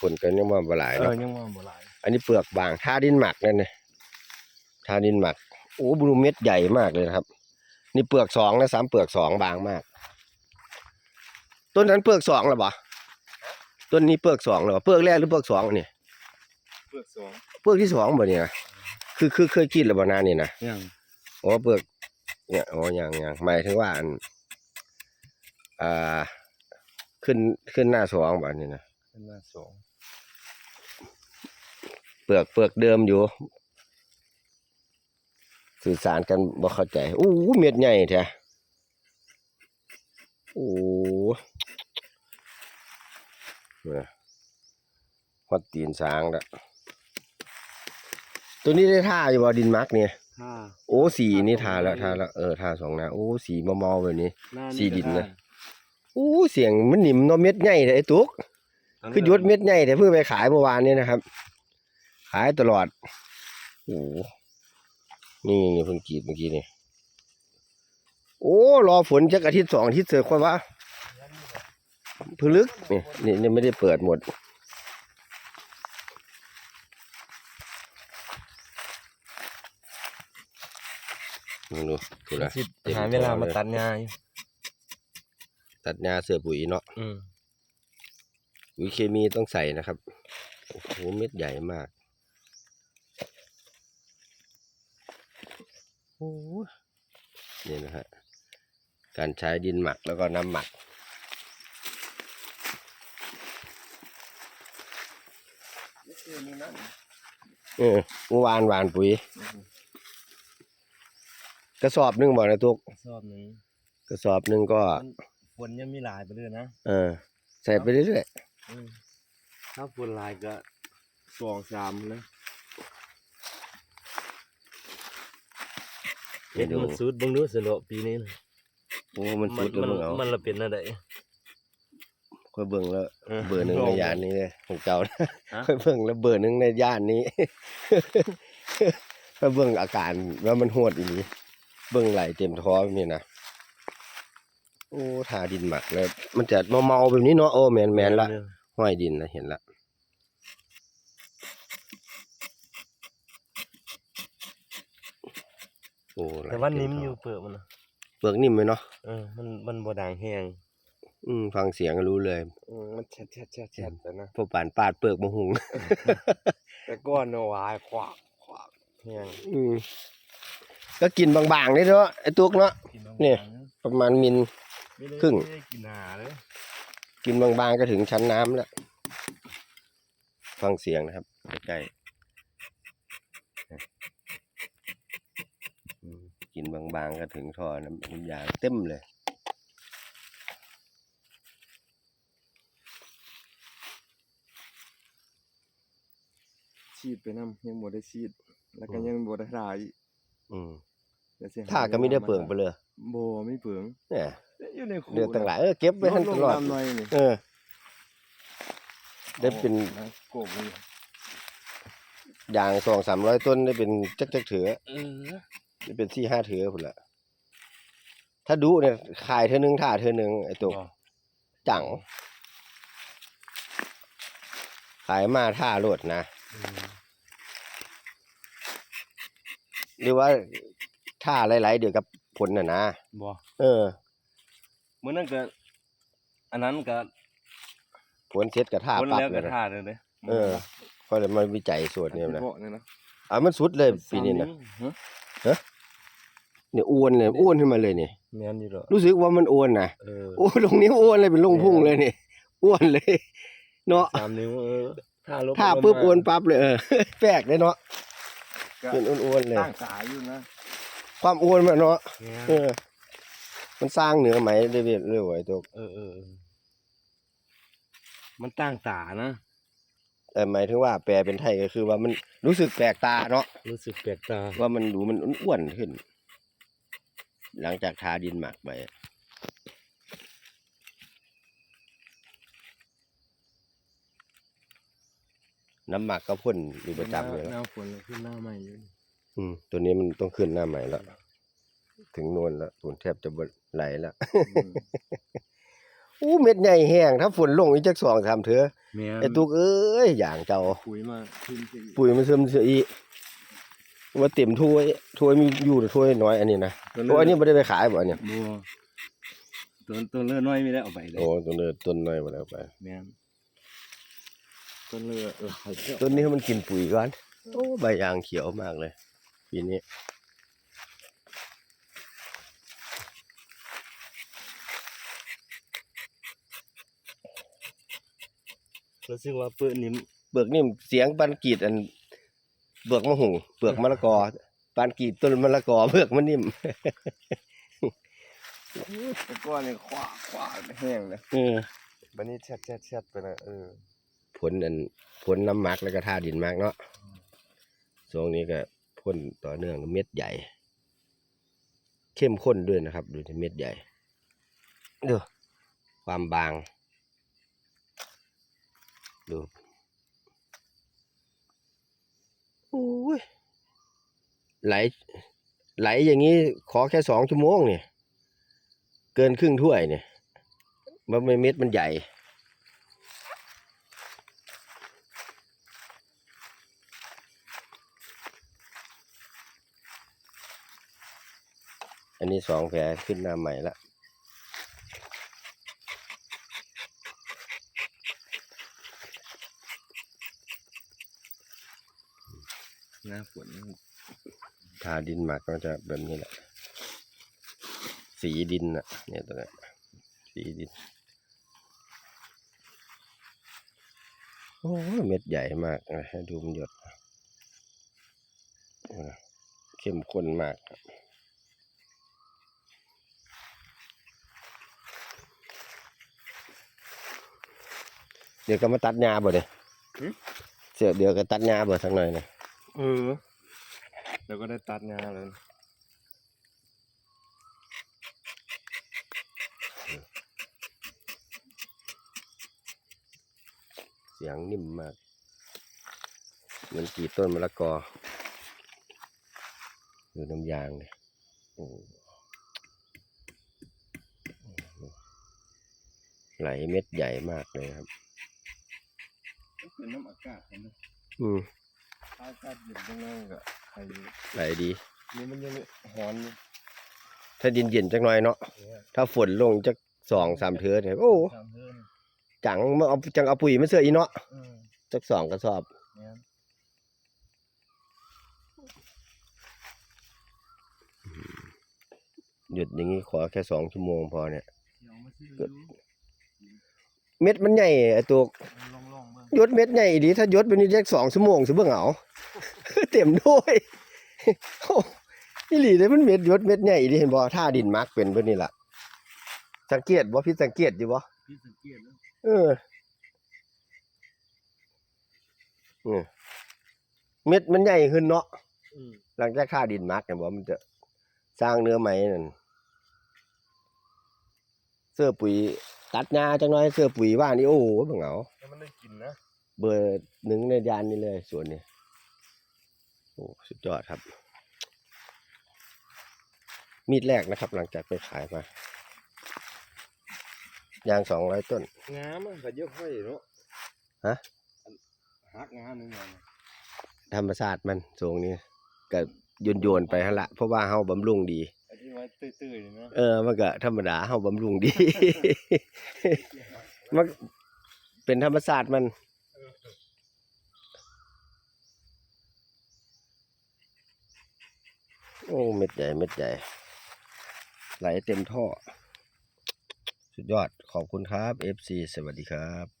ผลกันยังว่าบ่หลายเอเนาะอยังว่าบ่หลายอันนี้เปลือกบางทาดินหมักนั่นเนี่ยทาดินหมักโอ้บลูเม็ดใหญ่มากเลยนะครับ นี่เปลือกสองนะสามเปลือกสองบางมาก ต้นนั้นเปลือกสองหรอปะต้นนี้เปลือกสองหรอปะเปลือกแรกหรือเปลือกสองเนี่ยเปลือกสองเปลือกที่สองบ่เนี่ยคือคือเคยกินหรือบ่นานี่นะ ยังอ๋อเปลือกเนี่ยอ๋ออย่างอย่างหมายถึงว่าอันอ่าขึ้นขึ้นหน้าสองแบบนี้นะเป็นมาสองเปลือกเปลือกเดิมอยู่ สื่อสารกันบ่เข้าใจอู้เม็ดใหญ่แท้โอ้เนี่ยฮอดตีนสางแล้วตัวนี้ได้ท่าอยู่บ่ดินมักเนี่ยห้าโอ้สีนี่ทาแล้วทาแล้วเออทาสองหน้าโอ้สีมอมอๆแบบนี้ หน้าสีดินนะโอ้เสียงมันหนิมเนาะเม็ดใหญ่เลยไอ้ตุ๊ก คือยศเม็ดใหญ่แต่เพิ่งไปขายเมื่อวานนี้นะครับ ขายตลอดโอ้นี่นี่เพิ่งกรีดเมื่อกี้นี่โอ้รอฝนจักอาทิตย์สองอาทิตย์เสือกค่อยว่าพึ่งลึกนี่นี่นี่ไม่ได้เปิดหมดมึงดูดูนะสิเต็มหาเวลาท้องมาเลยตัดงาอยู่ตัดหญ้าเสือปุ๋ยเนาะอืมปุ๋ยเคมีต้องใส่นะครับ โอ้โหเม็ดใหญ่มาก โอ้ย นี่นะฮะ การใช้ดินหมักแล้วก็น้ำหมัก เออเมื่อวานหวานปุ๋ย กระสอบหนึงบอกนะทุกสอบหนึ่งกระสอบหนึงก็มันฝนยังมีหลายไปเลยนะเออ ใส่ไปเรื่อยอืมถ้าฝนหลายก็สองสามเลย ๆ เห็ดมันสุดเบิ่งดูสนุปีนี้นะโอ้มันสุดแล้วมัมึงเอามันละเป็นอะไรค่อยเบิ่งแล้วเออเบอร์หนึ่งลในองย่านนี้เลยของเจ้านะฮะค่อยเบิ่งแล้วเบอร์หนึ่งในย่านนี้ค่อยเบิ่งอาการว่ามันโหดอีหลีเบิ่งไหลเต็มท้องนี่นะโอ้ทาดินหมักเลยมันจะเมาเมาๆแบบนี้เนาะโอ้แมนแมนละห้อยดินนะเห็นละ อ้ไหลแต่ว่าเต็นิ่มท้งอยู่เปลือกมันนะเปลือกนิ่มไหมเนาะเออมันมันบ่ด่างแห้งอืมฟังเสียงก็รู้เลยอืมมันแฉะแฉะแฉะแฉะแต่นะพวกป่านปาดเปลือกมะหุง แต่ก้อนเอาไว้ขวากขวากแห้งอืมก็กินบางๆได้เนาะไอ้ตุกเนาะกินเนี่ย ประมาณมิลไม่ได้ครึ่ง ไม่ได้กินหาเลยกินบางๆก็ถึงชั้นน้ำแล้ว ฟังเสียงนะครับใกล้ๆอื มกินบางๆ ก็ถึงท่อน้ำน้ำยางเต็มเลยฉีดไปน้ำยังบ่ได้ฉีด แล้วก็ยังบ่ได้ทาอีกอืมเดี๋ยวสิหถ้าก็ไม่ได้วลเปลืองไปเลยบ่ไม่เปลืองเนี่ยอยู่ในคูเดือนต่างหลายเออเก็บไว้ทันตลอดลงๆหน่อยนี่เออได้เป็นอาโกบเลยอย่างสองสามร้อยต้นได้เป็นจักจักๆเถือเออ ได้เป็นสี่ห้าเถือพุ่นละถ้าดูเนี่ยขายเธอหนึ่งถ่าเธอหนึ่งไอ้ตุกบ่จัง ขายมาท่าโลดนะอืมหรือว่าท่าหลายๆเดี๋ยวกับผลน่ะนะบ่เออมื้อนั้นก็อันนั้นก็ผลเสร็จกับท่าคนปั๊บแล้วเลก็ยนะทาเลยเด้เออก็เลยมาวิจัยส่วนนี้นะ เฉพาเนี่ยนะอะมันสุดเลยปีนี้นะฮะเนี่ยอ้วนเลยอ้วนขึ้นมาเลยนี่แม่นอยู่ดอกรู้สึกว่ามันอ้วนนะเออโอ้ลงนิ้วอ้วนเลยเป็นลงพุ่งเลยนี่อ้วนเลยเนาะสามนิ้วเออถ้าลบท่าไปปุ๊บมาอ้วนปั๊บเลยเออแปลกเลยเนาะก็เป็นอ้วนๆเลยตั้งสายอยู่นะความอ้วนมันเนาะแม่นเออ มันสร้างเหนือไหมเรื่อยๆเรื่อยๆตัวเออเออเออมันตั้งตานะ แต่หมายถึงว่าแปลเป็นไทยก็คือว่ามันรู้สึกแปลกตาเนาะรู้สึกแปลกตา ว่ามันดูมันอ้วนๆขึ้น หลังจากทาดินหมักไปน้ำหมักก็พ่นอยู่ประจำเลยหแล้วน้าฝนแล้วขึ้นหน้าใหม่อยู่อืมตัวนี้มันต้องขึ้นหน้าใหม่แล้ว ถึงโนวนแล้วฝนแทบจะบไหลแล้ว อืมอู้เม็ดใหญ่แห้งถ้าฝนลงอีกจักสองสามเถือแม่นไอ้ตุกเอ้ยอย่างเจ้า ปุ๋ยมาทิ้งทิ้งปุ๋ยมันซึมเสียอีว่าเต็มถ้วยถ้วยมีอยู่แต่ถ้วยน้อยอันนี้นะโอ้อันนี้ไม่ได้ไปขายบ่เนี่ยบัวต้นต้นเลือน้อยไม่ได้เอาไปเลยโอ้ตัวเนื้อต้นน้อยบ่ได้เอาไป แม่นต้นเลือเออเขาเจ้าต้นนี้ให้มันกินปุ๋ยก่อนโอ้ใบยางเขียวมากเลยปีนี้ รู้สึกว่าเปื้อนนิ่มเบือกนี่เสียงปานกรีดอันเบือกมะหุงเบือกมะละกอปานกรีดต้นมะละกอเบือกมันนิ่มแต่ก้อนนี่ขวาขวาแห้งเลยเออบันนี้แชดแชดแชดไปเลยเออผลอันผลน้ำหมักแล้วก็ท่าดินมากเนาะช่วงนี้ก็พ่นต่อเนื่องเม็ดใหญ่ เข้มข้นด้วยนะครับ ดูที่เม็ดใหญ่ดูความบาง ดูโอ้ยไหล ไหลอย่างนี้ขอแค่สองชั่วโมงเนี่ย เกินครึ่งถ้วยเนี่ย มันไม่เม็ดมันใหญ่ อันนี้สองแผลขึ้นหน้าใหม่ละาฝนทาดินหมักก็จะแบบนี้แหละ สีดินน่ะ เนี่ยตัวเนี้ยสีดิน โอ้ยเม็ดใหญ่มากเลยให้ดูมันหยดโอ้ยเข้มข้นมากครับเดี๋ยวก็มาตัดหญ้าบ่เด้เสียเดี๋ยวก็ตัดหญ้าบ่สักหน่อยนะ เออ แล้วก็ได้ตัดงานเลยเสียงนิ่มมาก เหมือนกรีดต้นมะละกอดูน้ำยางเลยโอ้ไหลเม็ดใหญ่มากเลยครับเป็นน้ำอากาศนะอืม อากาศเย็นจังเลยก็ไอ้ไหลดี นี่มันยังหอนอยู่ถ้าดินเย็นจักหน่อยเนาะถ้าฝนลงจักสองสามเทือเนี่ยโอ้ทำเพิ่มจังมาเอาจังเอาปุ๋ยมาเสืออีเนาะอืมจักสองกระสอบแม่นหยุดอย่างนี้ขอแค่สองชั่วโมงพอเนี่ยเดี๋ยวมาซื้อดูเม็ดมันใหญ่ไอ้ตัวลองลองๆเบิ่งยศเม็ดใหญ่ดีถ้ายศเป็นนี่แค่สองชั่วโมงสิเบิ่งเอา เต็มด้วยโอ้นี่หลีเลยมันเม็ดยศเม็ดใหญ่ดีเห็นบ่ท่าดินมักเป็นเพิ่นนี่ล่ะสังเกตบ่พี่สังเกตอยู่บ่พี่สังเกตแล้วเออนี่เม็ดมันใหญ่ขึ้นเนาะอืมหลังจากท่าดินมักเนี่ยบ่มันจะสร้างเนื้อไหมนั่นเสื้อปุ๋ยตัดหญ้าจังน้อยเสื้อปุ๋ยว่านี่โอ้โหเบิ่งเอาแล้วมันได้กินนะ เบอร์หนึ่งในยานนี่เลยส่วนนี้โอ้สุดยอดครับ มีดแรกนะครับ หลังจากไปขายมายางสองร้อยต้น งามอะก็เยอะค่อยเนาะฮะหักงามนึงไงธรรมชาติมันทรงนี้ก็โยนโยนๆไปฮะละเพราะว่าเฮาบำรุงดีไอ้ที่ไว้ตื้อๆนี่เนาะเออมันก็ธรรมดาเฮาบำรุงดี มันเป็นธรรมชาติมัน โอ้ เม็ดใหญ่ เม็ดใหญ่ ไหลเต็มท่อ สุดยอด ขอบคุณครับ FC สวัสดีครับ